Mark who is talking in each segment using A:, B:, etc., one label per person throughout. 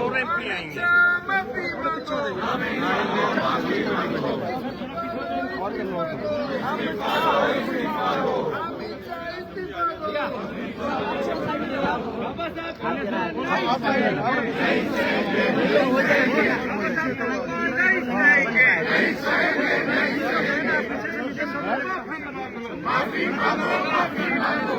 A: और M P आएंगे बाबा साहब মাফি মাগো মাফি মাগো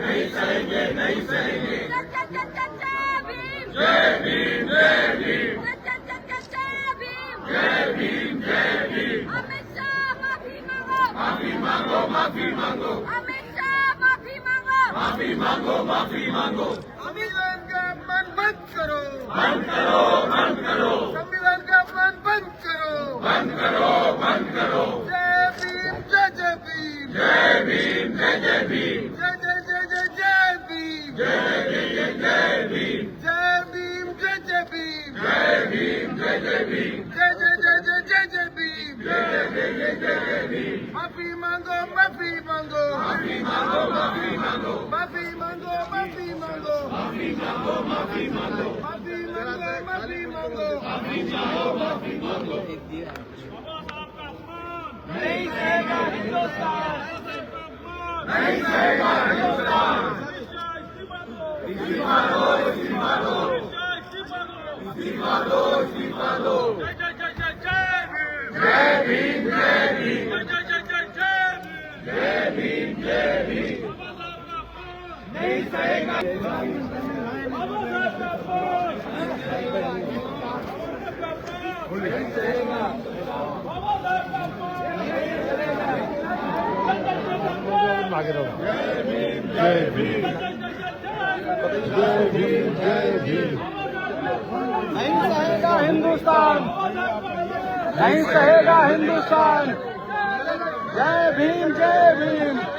A: नहीं सहेंगे नहीं सहेंगे माफी मांगो माफी मांगो
B: अभियान का मन मत करो मन करो Mafi mango, mafi mango. Mafi mango, mafi mango. Mafi mango, mafi mango. Mafi mango, mafi mango. Mafi mango, mafi mango. Mafi mango, mafi mango. नहीं सहेगा हिंदुस्तान नहीं सहेगा हिंदुस्तान इस्तीफा दो इस्तीफा दो इस्तीफा दो इस्तीफा दो नहीं सहेगा
C: हिंदुस्तान नहीं सहेगा हिंदुस्तान जय भीम जय भीम।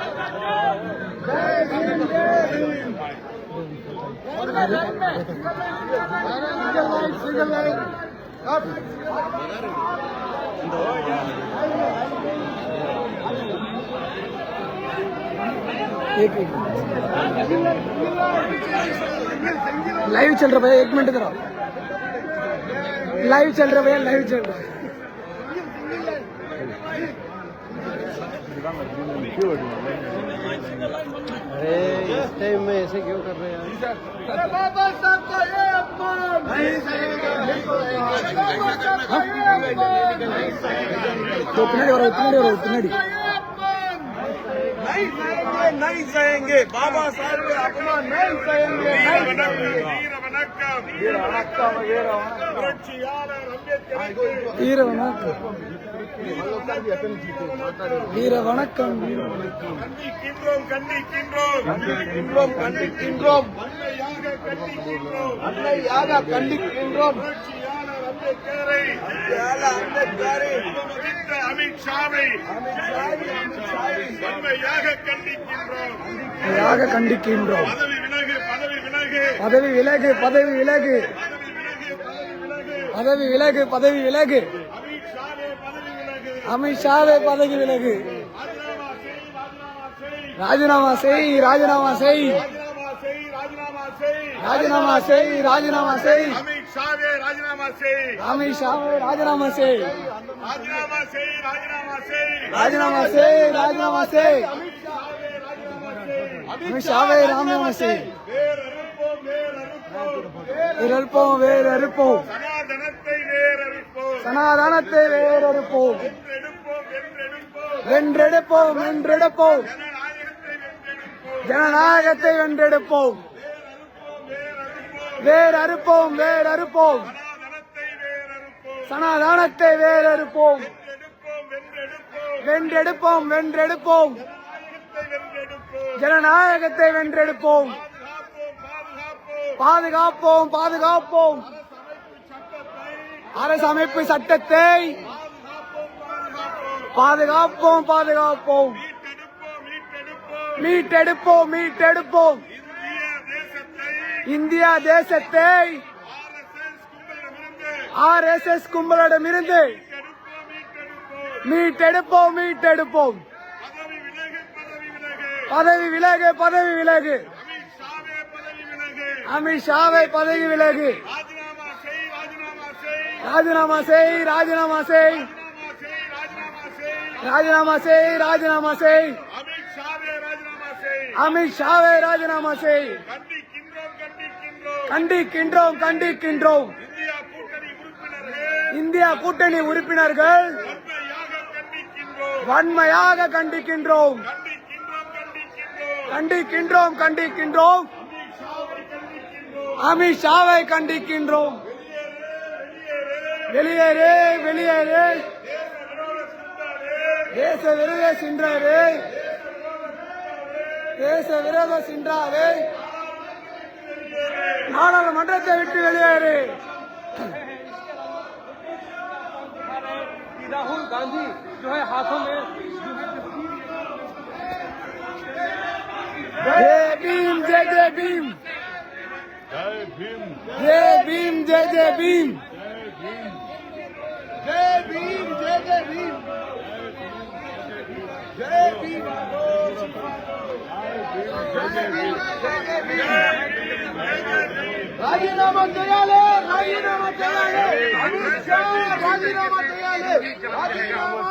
C: लाइव चल रहा भैया एक मिनट करो लाइव चल रहा भैया लाइव चल रहा अरे टाइम में ऐसे क्यों कर रहे हैं
B: बाबा साहब का ये अपमान तो उतने डरो उतने डरो नहीं सहेंगे नहीं सहेंगे।
D: बाबा साहब के अपमान नहीं सहेंगे।
B: வீர வணக்கம்
D: வீர வணக்கம்
B: புரட்சியாளர்
A: வீர வீர
B: கண்டிக்கின்றோம் கண்டிக்கின்றோம்.
D: கண்டிக்கின்றோம் கண்டிக்கின்றோம்.
B: வன்மையாக கண்டிக்கின்றோம்.
D: அன்னையாக கண்டிக்கின்றோம்.
B: புரட்சியாளர் அம்பேத்கரை அமித்ஷாவை வன்மையாக கண்டிக்கின்றோம்.
A: யாக கண்டிக்கின்றோம்
B: பதவி விலகு பதவி விலகு
A: பதவி விலகு பதவி விலகு.
B: பதவி விலகு பதவி விலகு. அமித்ஷாவே பதவி விலகு. ராஜினாமா செய் ராஜினாமா செய்.
A: ராஜினாமா செய் ராஜினாமா செய்.
B: ராஜினாமா செய்
A: ராஜினாமா செய். ராஜினாமா செய்
B: அமித்ஷாவே ராஜினாமா செய்.
A: அமித்ஷாவே ராஜினாமா செய்
B: ராஜினாமா செய். ராஜினாமா செய்
A: ராஜினாமா செய் ராஜினாமா செய்
B: அமித்ஷாவே ராஜினாமா செய்.
A: வேறறுப்போம் வேறறுப்போம்
B: சனாதனத்தை
A: வேறறுப்போம்
B: வென்றெடுப்போம் வென்றெடுப்போம். ஜனநாயகத்தை வென்றெடுப்போம்.
A: வேறறுப்போம் வேறறுப்போம்
B: சனாதானத்தை
A: வேறறுப்போம்
B: வென்றெடுப்போம் வென்றெடுப்போம். ஜனநாயகத்தை வென்றெடுப்போம். பாதுகாப்போம் பாதுகாப்போம்.
A: அரசமைப்பு சட்டத்தை
B: பாதுகாப்போம் பாதுகாப்போம். மீட்டெடுப்போம் மீட்டெடுப்போம். இந்தியா தேசத்தை ஆர்எஸ்எஸ்
A: ஆர் எஸ் எஸ் கும்பலிடமிருந்து
B: மீட்டெடுப்போம் மீட்டெடுப்போம்
A: மீட்டெடுப்போம்.
B: பதவி விலகு பதவி விலகு. அமித்ஷாவை பதவி விலகு. ராஜினாமா செய் ராஜினாமா செய்.
A: ராஜினாமா செய்
B: ராஜினாமா செய். அமித்ஷாவே ராஜினாமா செய். கண்டிக்கின்றோம் கண்டிக்கின்றோம். இந்தியா கூட்டணி உறுப்பினர்கள். வன்மையாக கண்டிக்கின்றோம்.
A: கண்டிக்கின்றோம்
B: கண்டிக்கின்றோம்.
A: அமித்ஷாவை கண்டிக்கின்றோம் வெளியேறு வெளியேறு தேச விரோத சின்றாரு தேச விரோத சின்றாரு நாடாளுமன்றத்தை விட்டு வெளியேறு
E: राहुल गांधी जो है हाथों में
B: जय भीम जय जय Bhim Jai Bhim. Jai Bhim, Jai Jai Bhim. Jai Bhim. Jai Bhim, Jai Jai Bhim. Jai Bhim. రాజీనామా చేయాలి రాజీనామా చేయాలి అమిత్ షా రాజీనామా చేయాలి రాజీనామా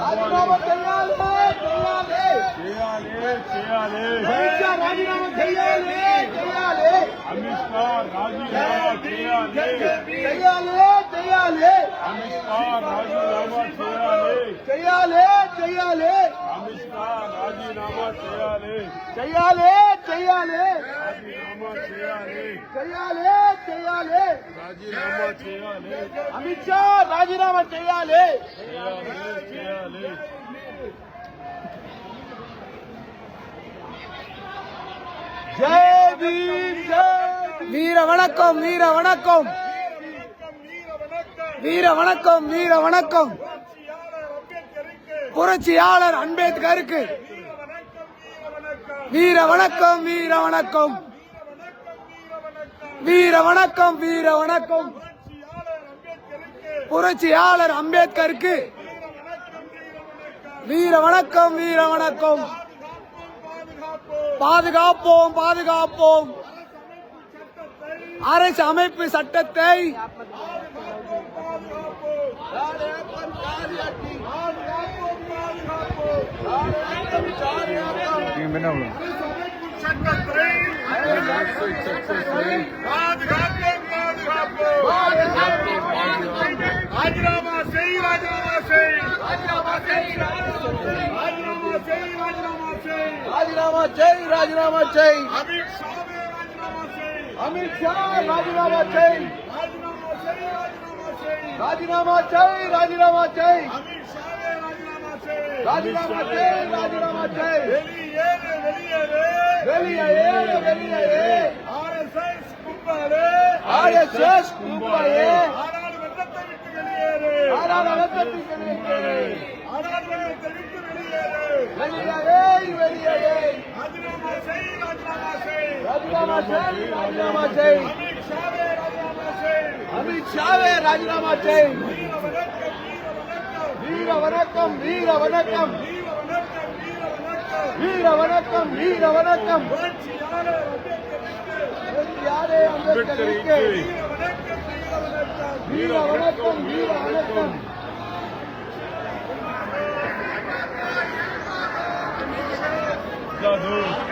B: రాజీనామా చేయాలి చేయాలి. రాజీనామా చేయాలి చేయాలి.
F: అమిత్ షా రాజీనామా చేయాలి.
B: చేయాలి చేయాలి.
F: అమిత్ షా రాజీనామా చేయాలి.
B: చేయాలి చేయాలి.
F: అమిత్ షా రాజీనామా చేయాలి.
B: చేయాలి చేయాలి
F: రాజీనామా చేయాలి
B: చేయాలి చేయాలి
F: రాజీనామా చేయాలి
B: అమిత్ షా రాజీనామా చేయాలి
F: చేయాలి చేయాలి
B: జై భీమ్ జై
A: வீர வணக்கம் வீர வணக்கம் வீர வணக்கம் வீர வணக்கம் புரட்சியாளர் அம்பேத்கருக்கு வீர வணக்கம் வீர வணக்கம். வீர வணக்கம் வீர வணக்கம். புரட்சியாளர் அம்பேத்கருக்கு வீர வணக்கம் வீர வணக்கம்.
B: பாதுகாப்போம் பாதுகாப்போம். அரசு அமைப்பு சட்டத்தை
F: राजनामा सही राजनामा सही अमित शाह, राजनामा सही
B: अमित शाह राजनामा सही
F: राजनामा सही राजनामा सही
B: राजनामा सही अमित शाह
F: ராஜினாமா செய் ராஜினாமா செய். வெளியேறு வெளியேறு.
B: வெளியேறு வெளியேறு
F: ஆர்எஸ்எஸ் கும்பலே.
B: ஆர்எஸ்எஸ் கும்பலே.
F: நாடாளுமன்றத்தை விட்டு வெளியேறு. நாடாளுமன்றத்தை விட்டு வெளியேறு.
B: வெளியேறு வெளியேறு
F: ராஜினாமா செய் ராஜினாமா செய்.
B: ராஜினாமா செய் ராஜினாமா செய்.
F: அமித் ஷாவே ராஜினாமா செய்.
B: அமித் ஷாவே ராஜினாமா செய்.
F: வீர வணக்கம் வீர வணக்கம்.
B: வீர வணக்கம் வீர வணக்கம். யாரே அம்பேத்கருக்கு
F: வீர வணக்கம் வீர வணக்கம்.
B: வீர